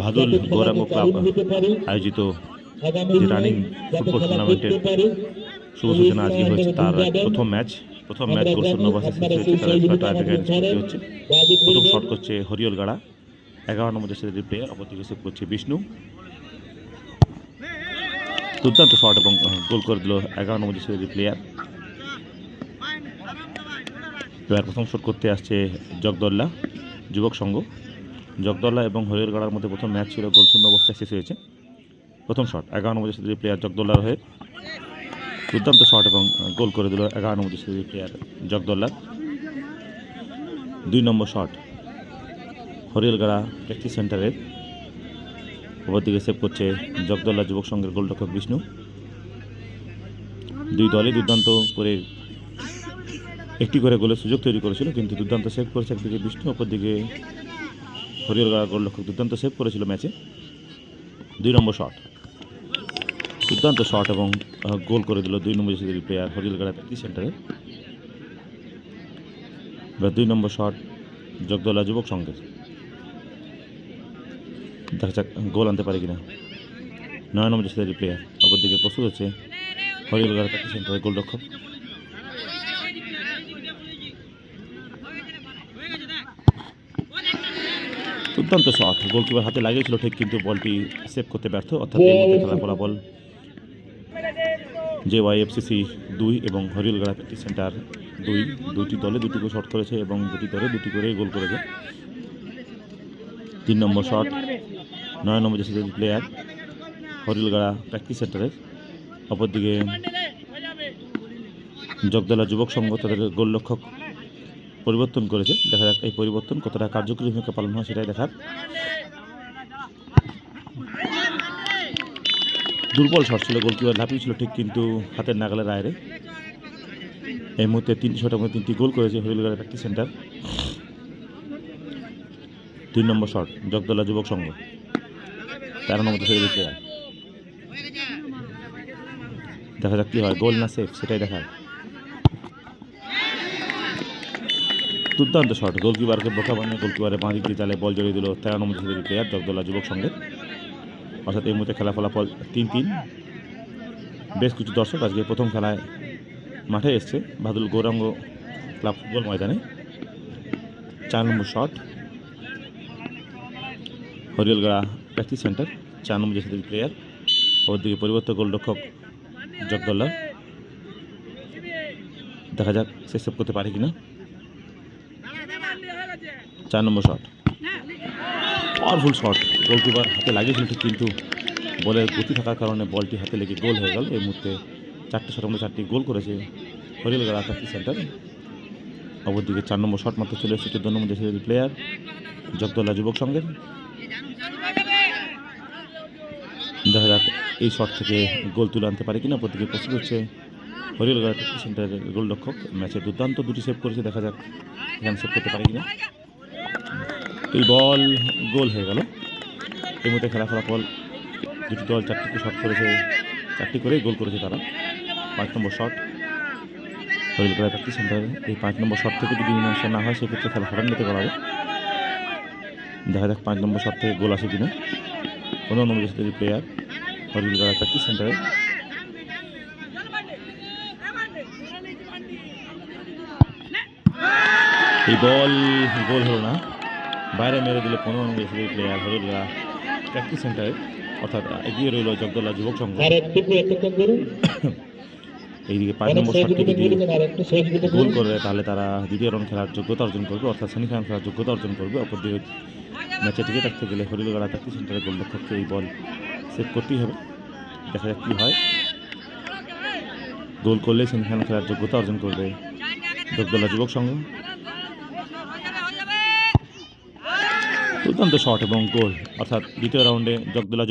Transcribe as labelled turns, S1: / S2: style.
S1: ভাদুল Gauranga club আয়োজিত যে running football টুর্নামেন্টের শুভ সূচনা আজকে হয়েছে। তার প্রথম ম্যাচ প্রথম ম্যাচ হচ্ছে। প্রথম শট করছে হরিয়ল গাড়া। এগারো নম্বর দেশের প্লেয়ার অপরদিকে সেভ করছে বিষ্ণু। দুর্দান্ত শট এবং গোল করে দিল এগারো নম্বর দেশের প্লেয়ার এবার প্রথম শট করতে আসছে জগদল্লা, যুবক সংঘ। জগদল্লা এবং হরিয়র গাড়ার মধ্যে প্রথম ম্যাচ ছিল গোল শূন্য অবস্থায় শেষ হয়েছে। প্রথম শট এগারো নম্বর দেশের প্লেয়ার জগদল্লার হয়ে দুর্দান্ত শট এবং গোল করে দিল এগারো নম্বর দেশের প্লেয়ার জগদল্লার দুই নম্বর শট হরিয়ালগাড়া প্র্যাকটিস সেন্টারের দিকে সেভ করছে জগদল্লা যুবক সংঘের গোলরক্ষক বিষ্ণু। দুই দলই দুর্দান্ত করে একটি করে গোলের সুযোগ তৈরি করেছিল, কিন্তু দুর্দান্ত সেভ করেছে একদিকে বিষ্ণু, অপরদিকে হরিয়ালগাড়া গোলরক্ষক দুর্দান্ত সেভ করেছিল ম্যাচে দুই নম্বর শট দুর্দান্ত শট এবং গোল করে দিল দুই নম্বর দেশের প্লেয়ার হরিয়ালগাড়া প্র্যাকটিস সেন্টারে এবার দুই নম্বর শট জগদলা যুবক সংঘের। দেখা যাক গোল আনতে পারে কিনা। নয় নম্বর দেশের প্লেয়ার অপরদিকে প্রস্তুত হচ্ছে হরিয়ালগাড়া প্র্যাকটিস সেন্টারে গোলরক্ষক। দুর্দান্ত শট গোলকিপার হাতে লাগিয়েছিল ঠিক কিন্তু বলটি সেভ করতে ব্যর্থ। অর্থাৎ এর মধ্যে খেলার ফলাফল জে ওয়াই এফসিসি দুই এবং হরিয়ালগাড়া প্র্যাকটিস সেন্টার দুই। দুটি দলে দুটি করে শট করেছে এবং দুটি দলে দুটি করে গোল করেছে। তিন নম্বর শট নয় নম্বর যে প্লেয়ার হরিয়ালগাড়া প্র্যাকটিস সেন্টারের অপরদিকে জগদলা যুবক সংঘ তাদের গোলরক্ষক পরিবর্তন করেছে। দেখা যাক এই পরিবর্তন কতটা কার্যকরী ভূমিকা পালন হয় সেটাই দেখার। দুর্বল শট ছিল, গোলকিপার লাফিয়েছিল ঠিক কিন্তু হাতের নাগালের আয়রে এই মুহূর্তে তিনটি শটের মধ্যে তিনটি গোল করেছে হরিলগাড়া প্র্যাকটিস সেন্টার। তিন নম্বর শট, জগদলা যুবক সংঘ। তেরো নম্বর দেখা যাক কি হয়, গোল না সেফ, সেটাই দেখার। দুর্দান্ত শট। গোলকিপারকে বোকা বানিয়ে গোলকিপারের বাঁ দিক দিয়ে বল জড়িয়ে দিল তেরো নম্বর দেশের প্লেয়ার জগদলা যুবক সঙ্গে অর্থাৎ এই মুহূর্তে খেলা ফলাফল তিন তিন। বেশ কিছু দর্শক আজকে প্রথম খেলায় মাঠে এসছে। বাদুল গৌরাঙ্গ ক্লাব ফুটবল ময়দানে। চার নম্বর শট। হরিয়ালগাড়া প্র্যাকটিস সেন্টার, চার নম্বর দেশের প্লেয়ার ওর দিকে পরিবর্তন গোলরক্ষক জগদল্লা দেখা যাক সে সেভ করতে পারে কিনা। চার number shot powerful shot goalkeeper হাতে লাগিয়েছিল ঠিক, কিন্তু বলের গতি থাকার কারণে বলটি হাতে লেগে গোল হয়ে গেল। এই মুহূর্তে চারটে মধ্যে চারটি গোল করেছে হরিয়ালগাড়া প্র্যাকটিস সেন্টার অপরদিকে চার নম্বর শট মাত্র চলে এসেছে চোদ্দ নম্বর দেশের প্লেয়ার জগদল্লা যুবক সঙ্গের দেখা যাক এই শট থেকে গোল তুলে আনতে পারে কিনা। অপরদিকে প্রস্তুত হচ্ছে হরিয়ালগাড়া সেন্টারের গোলরক্ষক। ম্যাচে দুর্দান্ত দুটি সেভ করেছে, দেখা যাক এখানে সেভ করতে পারে কিনা। এই বল গোল হয়ে গেল। এই মুহূর্তে খেলা ফলাফল দুটি দল চারটিকে শট করেছে, চারটি করেই গোল করেছে তারা। পাঁচ নম্বর শট। হরিলকলা প্র্যাকটিস সেন্টারে এই পাঁচ নম্বর শট থেকে যদি মীমাংসা না হয়, সেক্ষেত্রে খেলা হঠাৎ করা হবে দেখা যাক পাঁচ নম্বর শট থেকে গোল আসে কিনা। পনেরো নম্বর দেশের প্লেয়ার হরিলকলা প্র্যাকটিস সেন্টারে। এই বল গোল হলো না। বাইরে মেরে দিলে পনেরো নম্বর দেশের প্লেয়ার হরিলকলা প্র্যাকটিস সেন্টারে অর্থাৎ এগিয়ে রইল জগদল্লা যুবক সংঘ। এইদিকে পাঁচ নম্বর শট
S2: সহযোগিতা
S1: থেকে যদি গোল করে তাহলে তারা দ্বিতীয় রাউন্ড খেলার যোগ্যতা অর্জন করবে অর্থাৎ সেমিফাইনাল খেলার যোগ্যতা অর্জন করবে। অপরদিকে ম্যাচে টিকে থাকতে গেলে হরিলগাড়া প্র্যাকটিস সেন্টারে গোলরক্ষককে এই বল সেভ করতেই হবে। দেখা যাক কী হয়। গোল করলে সেমিফাইনাল খেলার যোগ্যতা অর্জন করবে জগদলা যুবক সংঘ। দুর্দান্ত শট এবং গোল। অর্থাৎ দ্বিতীয় রাউন্ডে জগদলা